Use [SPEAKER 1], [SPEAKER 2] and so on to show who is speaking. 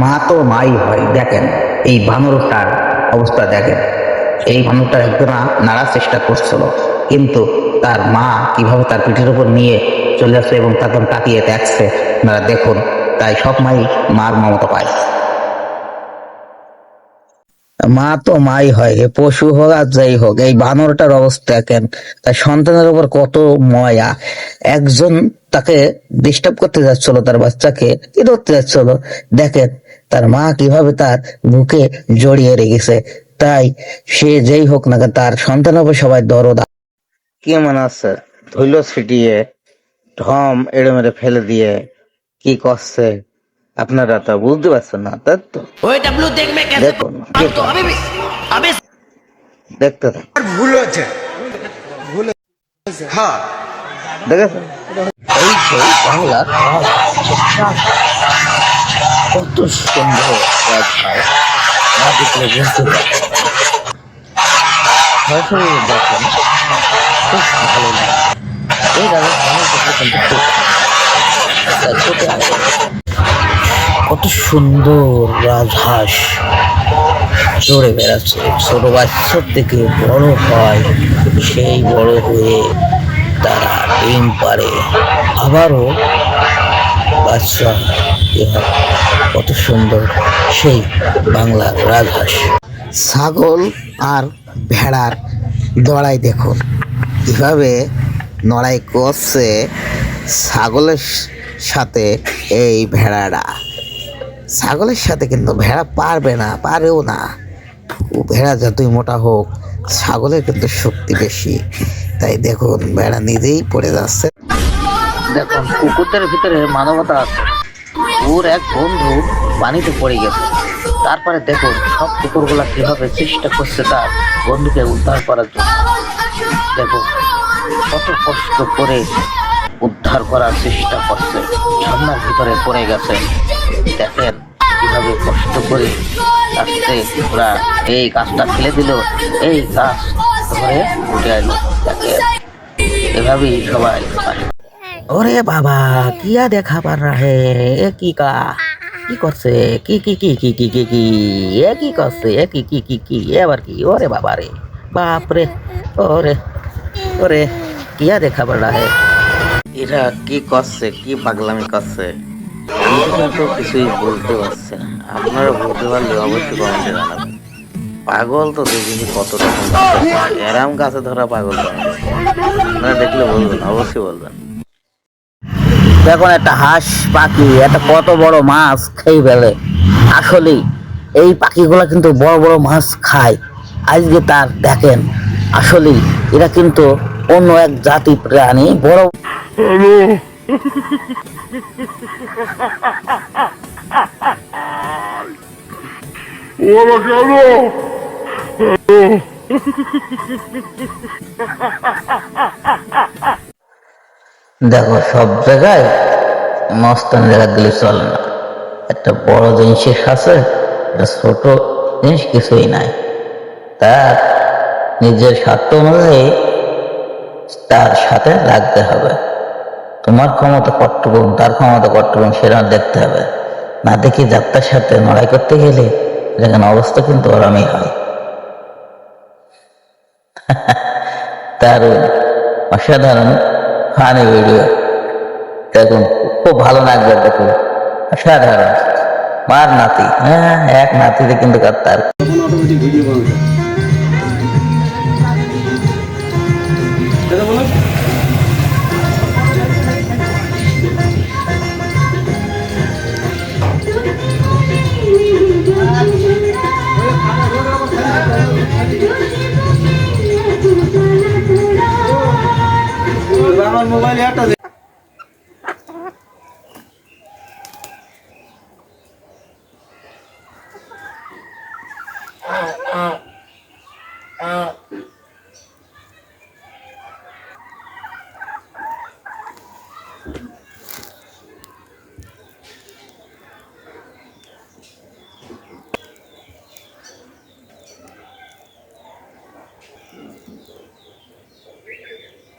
[SPEAKER 1] মা তো মাই হয়, দেখেন। এই বানরটার অবস্থা দেখেন। এই বানরটা একদম নাড়ার চেষ্টা করছিল, কিন্তু তার মা কীভাবে তার পিঠের উপর নিয়ে চলে আসছে এবং তাকে তাকিয়ে দেখছে, আপনারা দেখুন, তাই সব মাই মার মমতা পায়। মা তো মাই হয় এ পশু হোক আর যাই হোক, এই বানরটার অবস্থা দেখেন, তার সন্তানের উপর কত ময়া। একজন তাকে ডিস্টার্ব করতে যাচ্ছিল তার বাচ্চাকে কি ধরতে যাচ্ছিল? দেখেন তার মা কীভাবে তার বুকে জড়িয়ে রেখেছে। তাই সে যেই হোক না তার সন্তান হবে সবাই দরদ। কি মনে আছে? ধৈল ছিটিয়ে ঢম এড়ে মেরে ফেলে দিয়ে কি করছে? আপনারা তা বুঝতে পারছেন না তার তো? দেখুন দেখতে
[SPEAKER 2] ভুল হয়েছে হ্যাঁ।
[SPEAKER 1] দেখেছেন? এই বাংলার কত সুন্দর রাজভাই বুঝতে দেখেন খুব ভালো এই খুব। কত সুন্দর রাজহাঁস চড়ে বেড়াচ্ছে ছোট বাচ্চার থেকে বড় হয় সেই বড় হয়ে তারা ডিম পারে। আবারও বাচ্চা কত সুন্দর সেই বাংলার রাজহাঁস। ছাগল আর ভেড়ার দড়াই দেখুন। কীভাবে নড়াই করছে ছাগলের সাথে এই ভেড়াটা ছাগলের সাথে কিন্তু ভেড়া পারবে না, পারেও না। ভেড়া যতই মোটা হোক, ছাগলের কিন্তু শক্তি বেশি। তাই দেখুন, ভেড়া নিজেই পড়ে যাচ্ছে। দেখুন, কুকুরদের ভিতরে মানবতা আছে। ওর এক বন্ধু পানিতে পড়ে গেছে। তারপরে দেখুন, সব কুকুরগুলা কীভাবে চেষ্টা করছে তার বন্ধুকে উদ্ধার করার জন্য। দেখুন, কত কষ্ট করে উদ্ধার করার চেষ্টা করছে। ঝর্ণার ভিতরে পড়ে গেছে। দেখেন, কীভাবে কষ্ট করে আস্তে ওরা এই গাছটা ফেলে দিল এই গাছ ধরে উঠে এলো দেখেন এভাবেই সবাই পারে। ওরে বাবা কিয়া দেখা পার হে এ কি কা কি করছে কি কি কি কি কি কি কি এ কি করছে এ কি কি কি কি এ আবার কি ওরে বাবা রে বাপ রে ওরে ওরে কিয়া দেখা পার হে এরা কি করছে কি পাগলামি করছে আমি তো কিছুই বলতে পারছি না আপনারা বলতে পারলে অবশ্যই কমেন্টে জানাবেন। পাগল তো দেখিনি কত রকম এরাম গাছে ধরা পাগল। আপনারা দেখলে বলবেন, অবশ্যই বলবেন। দেখুন, একটা হাঁস পাখি, একটা কত বড় মাছ খেয়ে ফেলে। আসলেই, এই পাখিগুলো কিন্তু বড় বড় মাছ খায়। আজকে তার দেখেন, আসলেই এরা কিন্তু অন্য এক জাতি প্রাণী, বড় দেখো, সব জায়গায় মস্তান জায়গা দিলে চলে না। একটা বড় জিনিসের সাথে একটা ছোট জিনিস কিছুই নাই। তার নিজের স্বার্থ অনুযায়ী তার সাথে লাগতে হবে। তোমার ক্ষমতা কট্টকম তার ক্ষমতা কট্টকম সেটা দেখতে হবে। না দেখি যাত্রার সাথে লড়াই করতে গেলে যেখানে অবস্থা কিন্তু ওরমই হয়। দারুণ অসাধারণ ফানি ভিডিও দেখুন, খুব ভালো লাগবে দেখুন। অসাধারণ। মার নাতি। হ্যাঁ এক নাতিতে কিন্তু তার।
[SPEAKER 3] তখন ভিডিও Vamos lá, aliás,